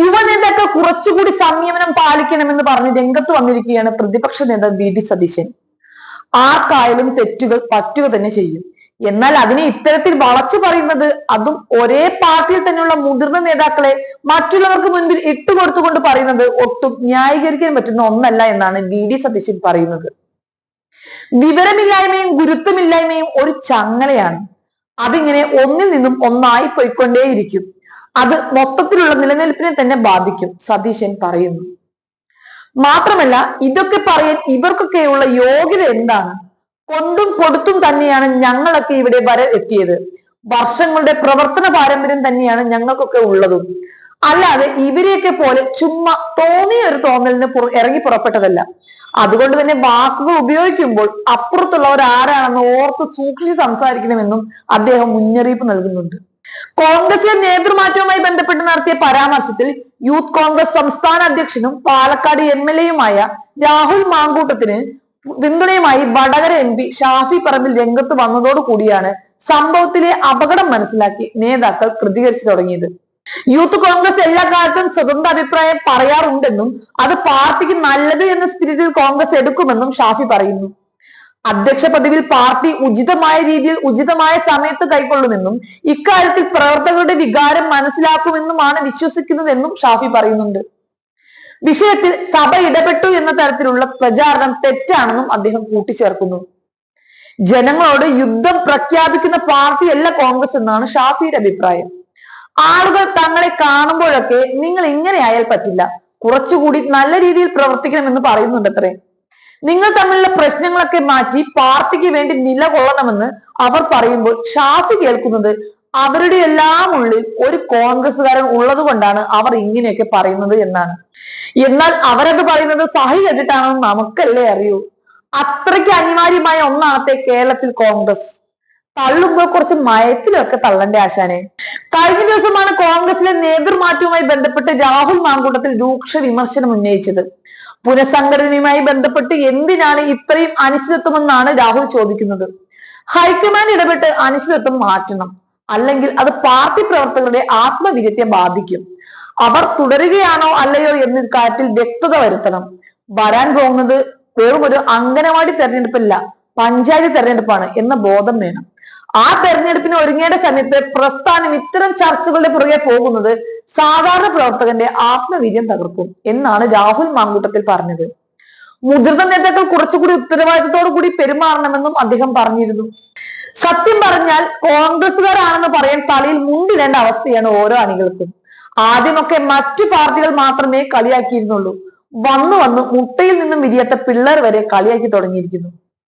യുവനേതാക്കൾ കുറച്ചുകൂടി സംയമനം പാലിക്കണമെന്ന് പറഞ്ഞ് രംഗത്ത് വന്നിരിക്കുകയാണ് പ്രതിപക്ഷ നേതാവ് വി ഡി സതീശൻ. ആർക്കായാലും തെറ്റുകൾ പറ്റുക തന്നെ ചെയ്യും. എന്നാൽ അതിനെ ഇത്തരത്തിൽ വളച്ചു പറയുന്നത് അതും ഒരേ പാർട്ടിയിൽ തന്നെയുള്ള മുതിർന്ന നേതാക്കളെ മറ്റുള്ളവർക്ക് മുൻപിൽ ഇട്ടുകൊടുത്തുകൊണ്ട് പറയുന്നത് ഒട്ടും ന്യായീകരിക്കാൻ പറ്റുന്ന ഒന്നല്ല എന്നാണ് വി ഡി സതീശൻ പറയുന്നത്. വിവരമില്ലായ്മയും ഗുരുത്വമില്ലായ്മയും ഒരു ചങ്ങലയാണ്. അതിങ്ങനെ ഒന്നിൽ നിന്നും ഒന്നായി പോയിക്കൊണ്ടേയിരിക്കും. അത് മൊത്തത്തിലുള്ള നിലനിൽപ്പിനെ തന്നെ ബാധിക്കും സതീശൻ പറയുന്നു. മാത്രമല്ല ഇതൊക്കെ പറയാൻ ഇവർക്കൊക്കെയുള്ള യോഗ്യത എന്താണ്? കൊണ്ടും കൊടുത്തും തന്നെയാണ് ഞങ്ങളൊക്കെ ഇവിടെ വരെ എത്തിയത്. വർഷങ്ങളുടെ പ്രവർത്തന പാരമ്പര്യം തന്നെയാണ് ഞങ്ങൾക്കൊക്കെ ഉള്ളതും. അല്ലാതെ ഇവരെയൊക്കെ പോലെ ചുമ്മാ തോന്നിയ ഒരു തോന്നലിന് ഇറങ്ങി പുറപ്പെട്ടതല്ല. അതുകൊണ്ട് തന്നെ വാക്കുകൾ ഉപയോഗിക്കുമ്പോൾ അപ്പുറത്തുള്ളവർ ആരാണെന്ന് ഓർത്ത് സൂക്ഷിച്ച് സംസാരിക്കണമെന്നും അദ്ദേഹം മുന്നറിയിപ്പ് നൽകുന്നുണ്ട്. കോൺഗ്രസിലെ നേതൃമാറ്റവുമായി ബന്ധപ്പെട്ട് നടത്തിയ പരാമർശത്തിൽ യൂത്ത് കോൺഗ്രസ് സംസ്ഥാന അധ്യക്ഷനും പാലക്കാട് എം എൽ എയുമായ രാഹുൽ മാങ്കൂട്ടത്തിന് പിന്തുണയുമായി വടകര എം പി ഷാഫി പറമ്പിൽ രംഗത്ത് വന്നതോടു കൂടിയാണ് സംഭവത്തിലെ അപകടം മനസ്സിലാക്കി നേതാക്കൾ പ്രതികരിച്ചു തുടങ്ങിയത്. യൂത്ത് കോൺഗ്രസ് എല്ലാ കാലത്തും സ്വതന്ത്ര അഭിപ്രായം പറയാറുണ്ടെന്നും അത് പാർട്ടിക്ക് നല്ലത് എന്ന സ്പിരിറ്റിൽ കോൺഗ്രസ് എടുക്കുമെന്നും ഷാഫി പറയുന്നു. അധ്യക്ഷ പദവിയിൽ പാർട്ടി ഉചിതമായ രീതിയിൽ ഉചിതമായ സമയത്ത് കൈക്കൊള്ളുമെന്നും ഇക്കാര്യത്തിൽ പ്രവർത്തകരുടെ വികാരം മനസ്സിലാക്കുമെന്നുമാണ് വിശ്വസിക്കുന്നതെന്നും ഷാഫി പറയുന്നുണ്ട്. വിഷയത്തിൽ സഭ ഇടപെട്ടു എന്ന തരത്തിലുള്ള പ്രചാരണം തെറ്റാണെന്നും അദ്ദേഹം കൂട്ടിച്ചേർക്കുന്നു. ജനങ്ങളോട് യുദ്ധം പ്രഖ്യാപിക്കുന്ന പാർട്ടിയല്ല കോൺഗ്രസ് എന്നാണ് ഷാഫിയുടെ അഭിപ്രായം. ആളുകൾ തങ്ങളെ കാണുമ്പോഴൊക്കെ നിങ്ങൾ ഇങ്ങനെ ആയാൽ പറ്റില്ല. കുറച്ചുകൂടി നല്ല രീതിയിൽ പ്രവർത്തിക്കണമെന്ന് പറയുന്നുണ്ടത്രേ. നിങ്ങൾ തമ്മിലുള്ള പ്രശ്നങ്ങളൊക്കെ മാറ്റി പാർട്ടിക്ക് വേണ്ടി നിലകൊള്ളണമെന്ന് അവർ പറയുമ്പോൾ ഷാഫി കേൾക്കുന്നത് അവരുടെ എല്ലാം ഉള്ളിൽ ഒരു കോൺഗ്രസ്സുകാരൻ ഉള്ളത് കൊണ്ടാണ് അവർ ഇങ്ങനെയൊക്കെ പറയുന്നത് എന്നാണ്. എന്നാൽ അവരത് പറയുന്നത് സഹി കേട്ടിട്ടാണെന്ന് നമുക്കല്ലേ അറിയൂ. അത്രയ്ക്ക് അനിവാര്യമായ ഒന്നാണത്തെ കേരളത്തിൽ കോൺഗ്രസ്. തള്ളുമ്പോൾ കുറച്ച് മയത്തിലൊക്കെ തള്ളണ്ടേ ആശാനെ. കഴിഞ്ഞ ദിവസമാണ് കോൺഗ്രസിലെ നേതൃമാറ്റവുമായി ബന്ധപ്പെട്ട് രാഹുൽ മാങ്കൂട്ടത്തിൽ രൂക്ഷ വിമർശനം ഉന്നയിച്ചത്. പുനഃസംഘടനയുമായി ബന്ധപ്പെട്ട് എന്തിനാണ് ഇത്രയും അനിശ്ചിതത്വമെന്നാണ് രാഹുൽ ചോദിക്കുന്നത്. ഹൈക്കമാൻഡ് ഇടപെട്ട് അനിശ്ചിതത്വം മാറ്റണം. അല്ലെങ്കിൽ അത് പാർട്ടി പ്രവർത്തകരുടെ ആത്മവീര്യത്തെ ബാധിക്കും. അവർ തുടരുകയാണോ അല്ലയോ എന്ന കാര്യത്തിൽ വ്യക്തത വരുത്തണം. വരാൻ പോകുന്നത് വെറും ഒരു അംഗനവാടി തെരഞ്ഞെടുപ്പല്ല പഞ്ചായത്ത് തെരഞ്ഞെടുപ്പാണ് എന്ന ബോധം വേണം. ആ തെരഞ്ഞെടുപ്പിന് ഒരുങ്ങേണ്ട സമയത്ത് പ്രസ്ഥാനം ഇത്തരം ചർച്ചകളുടെ പുറകെ പോകുന്നത് സാധാരണ പ്രവർത്തകന്റെ ആത്മവീര്യം തകർക്കും എന്നാണ് രാഹുൽ മാങ്കൂട്ടത്തിൽ പറഞ്ഞത്. മുതിർന്ന നേതാക്കൾ കുറച്ചുകൂടി ഉത്തരവാദിത്തത്തോടു കൂടി പെരുമാറണമെന്നും അദ്ദേഹം പറഞ്ഞിരുന്നു. സത്യം പറഞ്ഞാൽ കോൺഗ്രസുകാരാണെന്ന് പറയാൻ തലയിൽ മുണ്ടിടേണ്ട അവസ്ഥയാണ് ഓരോ അണികൾക്കും. ആദ്യമൊക്കെ മറ്റു പാർട്ടികൾ മാത്രമേ കളിയാക്കിയിരുന്നുള്ളൂ. വന്നു വന്ന് മുട്ടയിൽ നിന്നും വിരിയാത്ത പിള്ളേർ വരെ കളിയാക്കി തുടങ്ങിയിരിക്കുന്നു.